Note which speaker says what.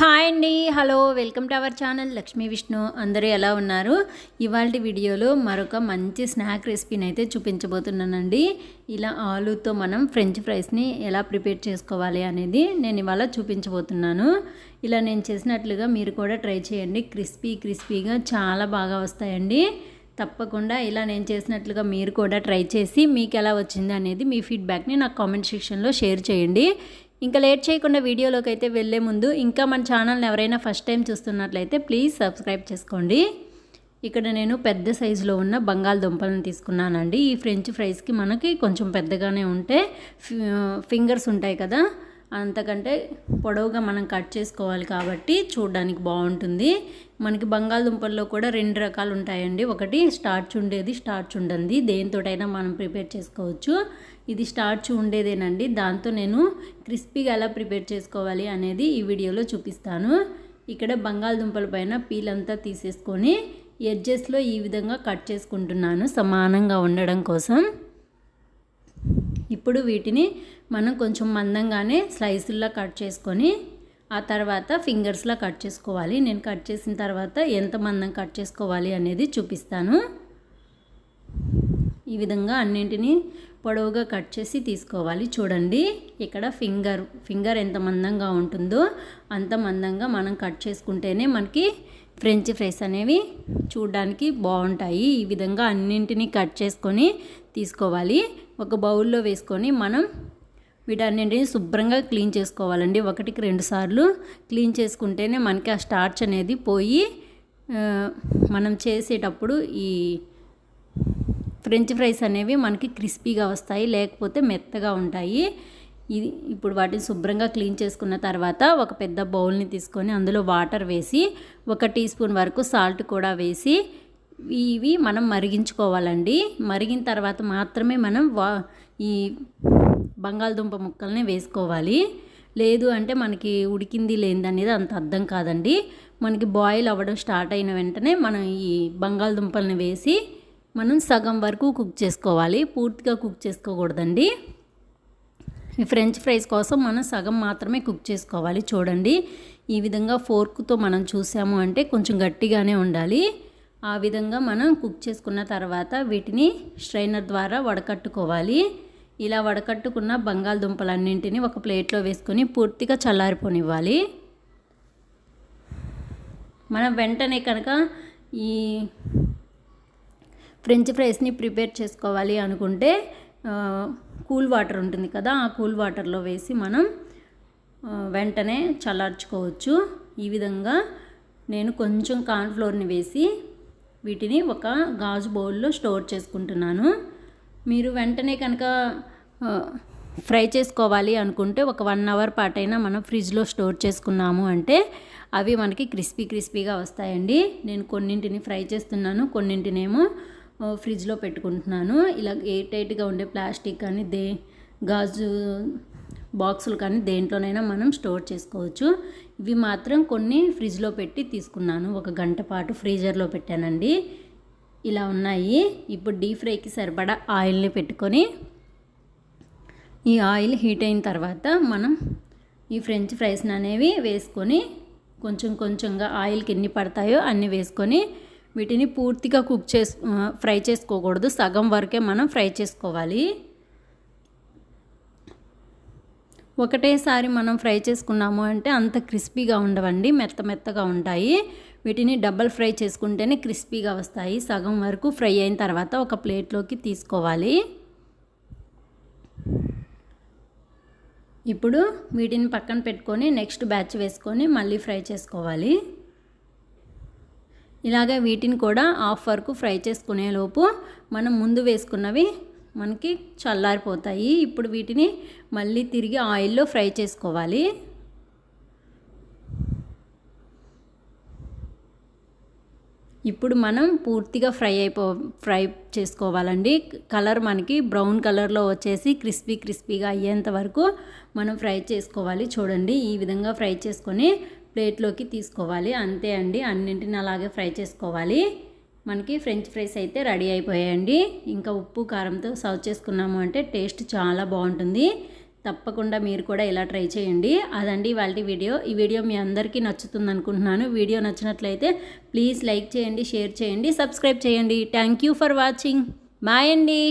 Speaker 1: Hi అండి. Hello welcome to our channel Lakshmi Vishnu. అందరూ ఎలా ఉన్నారు? ఇవాళ వీడియోలో మరొక మంచి స్నాక్ రెసిపీని అయితే చూపించబోతున్నానండి. ఇలా ఆలూతో మనం ఫ్రెంచ్ ఫ్రైస్ని ఎలా ప్రిపేర్ చేసుకోవాలి అనేది నేను ఇవాళ చూపించబోతున్నాను. ఇలా నేను చేసినట్లుగా మీరు కూడా ట్రై చేయండి. క్రిస్పీ క్రిస్పీగా చాలా బాగా వస్తాయండి. తప్పకుండా ఇలా నేను చేసినట్లుగా మీరు కూడా ట్రై చేసి మీకు ఎలా వచ్చింది అనేది మీ ఫీడ్బ్యాక్ని నాకు కామెంట్ సెక్షన్లో షేర్ చేయండి. ఇంకా లేట్ చేయకుండా వీడియోలోకి అయితే వెళ్ళే ముందు ఇంకా మన ఛానల్ని ఎవరైనా ఫస్ట్ టైం చూస్తున్నట్లయితే ప్లీజ్ సబ్స్క్రైబ్ చేసుకోండి. ఇక్కడ నేను పెద్ద సైజులో ఉన్న బంగాళదుంపలను తీసుకున్నానండి. ఈ ఫ్రెంచ్ ఫ్రైస్కి మనకి కొంచెం పెద్దగానే ఉంటే ఫింగర్స్ ఉంటాయి కదా అంతకంటే పొడవుగా మనం కట్ చేసుకోవాలి కాబట్టి చూడడానికి బాగుంటుంది. మనకి బంగాళదుంపల్లో కూడా రెండు రకాలు ఉంటాయండి. ఒకటి స్టార్చ్ ఉండేది స్టార్చ్ ఉండదు దేనితోటైనా మనం ప్రిపేర్ చేసుకోవచ్చు. ఇది స్టార్చ్ ఉండేదేనండి. దాంతో నేను క్రిస్పీగా ఎలా ప్రిపేర్ చేసుకోవాలి అనేది ఈ వీడియోలో చూపిస్తాను. ఇక్కడ బంగాళదుంపల పైన పీల్ అంతా తీసేసుకొని ఎడ్జెస్లో ఈ విధంగా కట్ చేసుకుంటున్నాను సమానంగా ఉండడం కోసం. ఇప్పుడు వీటిని మనం కొంచెం మందంగానే స్లైసుల్లా కట్ చేసుకొని ఆ తర్వాత ఫింగర్స్లో కట్ చేసుకోవాలి. నేను కట్ చేసిన తర్వాత ఎంత మందం కట్ చేసుకోవాలి అనేది చూపిస్తాను. ఈ విధంగా అన్నింటినీ పొడవుగా కట్ చేసి తీసుకోవాలి. చూడండి ఇక్కడ ఫింగర్ ఫింగర్ ఎంత మందంగా ఉంటుందో అంత మందంగా మనం కట్ చేసుకుంటేనే మనకి ఫ్రెంచ్ ఫ్రైస్ అనేవి చూడడానికి బాగుంటాయి. ఈ విధంగా అన్నింటినీ కట్ చేసుకొని తీసుకోవాలి. ఒక బౌల్లో వేసుకొని మనం వీటన్నింటిని శుభ్రంగా క్లీన్ చేసుకోవాలండి. ఒకటికి రెండు సార్లు క్లీన్ చేసుకుంటేనే మనకి ఆ స్టార్చ్ అనేది పోయి మనం చేసేటప్పుడు ఈ ఫ్రెంచ్ ఫ్రైస్ అనేవి మనకి క్రిస్పీగా వస్తాయి లేకపోతే మెత్తగా ఉంటాయి. ఇది ఇప్పుడు వాటిని శుభ్రంగా క్లీన్ చేసుకున్న తర్వాత ఒక పెద్ద బౌల్ని తీసుకొని అందులో వాటర్ వేసి ఒక టీ స్పూన్ వరకు సాల్ట్ కూడా వేసి ఇవి మనం మరిగించుకోవాలండి. మరిగిన తర్వాత మాత్రమే మనం వా ఈ బంగాళదుంప ముక్కల్ని వేసుకోవాలి. లేదు అంటే మనకి ఉడికింది లేనిది అనేది అంత అర్థం కాదండి. మనకి బాయిల్ అవ్వడం స్టార్ట్ అయిన వెంటనే మనం ఈ బంగాళదుంపల్ని వేసి మనం సగం వరకు కుక్ చేసుకోవాలి. పూర్తిగా కుక్ చేసుకోకూడదండి. ఈ ఫ్రెంచ్ ఫ్రైస్ కోసం మనం సగం మాత్రమే కుక్ చేసుకోవాలి. చూడండి ఈ విధంగా ఫోర్క్తో మనం చూసాము అంటే కొంచెం గట్టిగానే ఉండాలి. ఆ విధంగా మనం కుక్ చేసుకున్న తర్వాత వీటిని స్ట్రైనర్ ద్వారా వడకట్టుకోవాలి. ఇలా వడకట్టుకున్న బంగాళదుంపలన్నింటినీ ఒక ప్లేట్లో వేసుకొని పూర్తిగా చల్లారిపోనివ్వాలి. మనం వెంటనే కనుక ఈ ఫ్రెంచ్ ఫ్రైస్ని ప్రిపేర్ చేసుకోవాలి అనుకుంటే కూల్ వాటర్ ఉంటుంది కదా ఆ కూల్ వాటర్లో వేసి మనం వెంటనే చల్లార్చుకోవచ్చు. ఈ విధంగా నేను కొంచెం కార్న్ఫ్లోర్ని వేసి వీటిని ఒక గాజు బౌల్లో స్టోర్ చేసుకుంటున్నాను. మీరు వెంటనే కనుక ఫ్రై చేసుకోవాలి అనుకుంటే ఒక వన్ అవర్ పాటైనా మనం ఫ్రిడ్జ్లో స్టోర్ చేసుకున్నాము అంటే అవి మనకి క్రిస్పీ క్రిస్పీగా వస్తాయండి. నేను కొన్నింటిని ఫ్రై చేస్తున్నాను కొన్నింటినేమో ఫ్రిడ్జ్లో పెట్టుకుంటున్నాను. ఇలా ఎయిట్ ఎయిట్గా ఉండే ప్లాస్టిక్ కానీ దే గాజు బాక్సులు కానీ దేంట్లోనైనా మనం స్టోర్ చేసుకోవచ్చు. ఇవి మాత్రం కొన్ని ఫ్రిడ్జ్లో పెట్టి తీసుకున్నాను. ఒక గంట పాటు ఫ్రీజర్లో పెట్టానండి. ఇలా ఉన్నాయి. ఇప్పుడు డీప్ ఫ్రైకి సరిపడా ఆయిల్ని పెట్టుకొని ఈ ఆయిల్ హీట్ అయిన తర్వాత మనం ఈ ఫ్రెంచ్ ఫ్రైస్ని అనేవి వేసుకొని కొంచెం కొంచెంగా ఆయిల్కి ఎన్ని పడతాయో అన్నీ వేసుకొని వీటిని పూర్తిగా కుక్ చేసు ఫ్రై చేసుకోకూడదు. సగం వరకే మనం ఫ్రై చేసుకోవాలి. ఒకటేసారి మనం ఫ్రై చేసుకున్నాము అంటే అంత క్రిస్పీగా ఉండవండి మెత్త మెత్తగా ఉంటాయి. వీటిని డబల్ ఫ్రై చేసుకుంటేనే క్రిస్పీగా వస్తాయి. సగం వరకు ఫ్రై అయిన తర్వాత ఒక ప్లేట్లోకి తీసుకోవాలి. ఇప్పుడు వీటిని పక్కన పెట్టుకొని నెక్స్ట్ బ్యాచ్ వేసుకొని మళ్ళీ ఫ్రై చేసుకోవాలి. ఇలాగే వీటిని కూడా హాఫ్ వరకు ఫ్రై చేసుకునేలోపు మనం ముందు వేసుకున్నవి మనకి చల్లారిపోతాయి. ఇప్పుడు వీటిని మళ్ళీ తిరిగి ఆయిల్లో ఫ్రై చేసుకోవాలి. ఇప్పుడు మనం పూర్తిగా ఫ్రై అయిపో ఫ్రై చేసుకోవాలండి. కలర్ మనకి బ్రౌన్ కలర్లో వచ్చేసి క్రిస్పీ క్రిస్పీగా అయ్యేంత వరకు మనం ఫ్రై చేసుకోవాలి. చూడండి ఈ విధంగా ఫ్రై చేసుకొని ప్లేట్లోకి తీసుకోవాలి. అంతే అండి అన్నింటిని అలాగే ఫ్రై చేసుకోవాలి. మనకి ఫ్రెంచ్ ఫ్రైస్ అయితే రెడీ అయిపోయాయండి. ఇంకా ఉప్పు కారంతో సర్వ్ చేసుకున్నాము అంటే టేస్ట్ చాలా బాగుంటుంది. తప్పకుండా మీరు కూడా ఇలా ట్రై చేయండి. అదండి వాళ్ళ వీడియో. ఈ వీడియో మీ అందరికీ నచ్చుతుంది అనుకుంటున్నాను. వీడియో నచ్చినట్లయితే ప్లీజ్ లైక్ చేయండి షేర్ చేయండి సబ్స్క్రైబ్ చేయండి. Thank you for watching. Bye అండి.